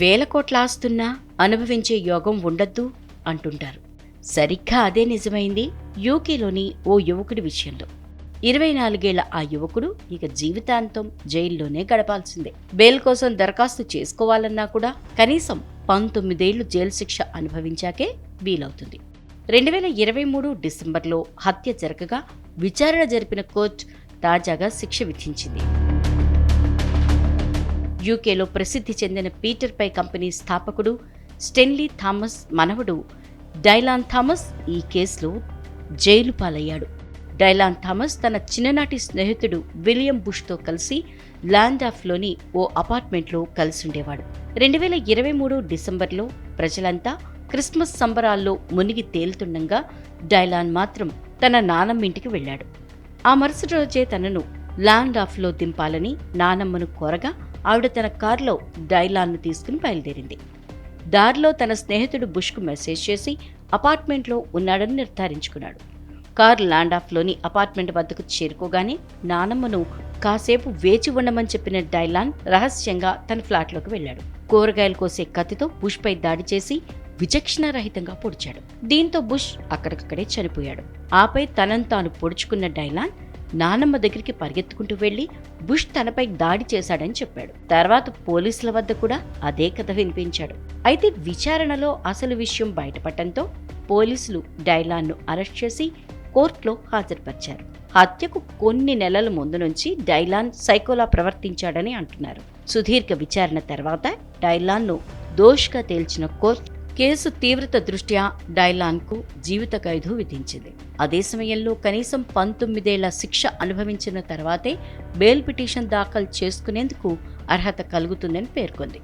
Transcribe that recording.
వేల కోట్ల ఆస్తున్నా అనుభవించే యోగం ఉండద్దు అంటుంటారు. సరిగ్గా అదే నిజమైంది యూకేలోని ఓ యువకుడి విషయంలో. ఇరవై నాలుగేళ్ళ ఆ యువకుడు ఇక జీవితాంతం జైల్లోనే గడపాల్సిందే. బెయిల్ కోసం దరఖాస్తు చేసుకోవాలన్నా కూడా కనీసం పంతొమ్మిదేళ్ళు జైలు శిక్ష అనుభవించాకే వీలవుతుంది. రెండు వేల ఇరవై మూడు డిసెంబర్లో హత్య జరగగా విచారణ జరిపిన కోర్టు తాజాగా శిక్ష విధించింది. యూకేలో ప్రసిద్ధి చెందిన పీటర్ పై కంపెనీ స్థాపకుడు స్టెన్లీ థామస్ మనవడు డైలాన్ థామస్ ఈ కేసులో జైలు పాలయ్యాడు. డైలాన్ థామస్ తన చిన్ననాటి స్నేహితుడు విలియం బుష్తో కలిసి ల్యాండ్ ఆఫ్లోని ఓ అపార్ట్మెంట్లో కలిసుండేవాడు. రెండు వేల ఇరవై మూడు డిసెంబర్లో ప్రజలంతా క్రిస్మస్ సంబరాల్లో మునిగి తేలుతుండగా డైలాన్ మాత్రం తన నానమ్మ ఇంటికి వెళ్ళాడు. ఆ మరుసటి రోజే తనను ల్యాండ్ ఆఫ్లో దింపాలని నానమ్మను కోరగా ఆవిడ తన కారులో డైలాన్ను తీసుకుని బయలుదేరింది. దారిలో తన స్నేహితుడు బుష్కు మెసేజ్ చేసి అపార్ట్మెంట్లో ఉన్నాడని నిర్ధారించుకున్నాడు. కార్ ల్యాండ్ ఆఫ్లోని అపార్ట్మెంట్ వద్దకు చేరుకోగానే నానమ్మను కాసేపు వేచి ఉండమని చెప్పిన డైలాన్ రహస్యంగా తన ఫ్లాట్లోకి వెళ్ళాడు. కూరగాయలు కోసే కత్తితో బుష్పై దాడి చేసి విచక్షణారహితంగా పొడిచాడు. దీంతో బుష్ అక్కడికక్కడే చనిపోయాడు. ఆపై తనను తాను పొడుచుకున్న డైలాన్ నానమ్మ దగ్గరికి పరిగెత్తుకుంటూ వెళ్ళి బుష్ తనపై దాడి చేశాడని చెప్పాడు. తర్వాత పోలీసుల వద్ద కూడా అదే కథ వినిపించాడు. అయితే విచారణలో అసలు విషయం బయటపడటంతో పోలీసులు డైలాన్ను అరెస్ట్ చేసి కోర్టులో హాజరుపరిచారు. హత్యకు కొన్ని నెలల ముందు నుంచి డైలాన్ సైకోలా ప్రవర్తించాడని అంటున్నారు. సుదీర్ఘ విచారణ తర్వాత డైలాన్ను దోష్గా తేల్చిన కోర్టు కేసు తీవ్రత దృష్ట్యా డైలాన్కు జీవిత ఖైదు విధించింది. అదే సమయంలో కనీసం పంతొమ్మిదేళ్ళ శిక్ష అనుభవించిన తర్వాతే బెయిల్ పిటిషన్ దాఖలు చేసుకునేందుకు అర్హత కలుగుతుందని పేర్కొంది.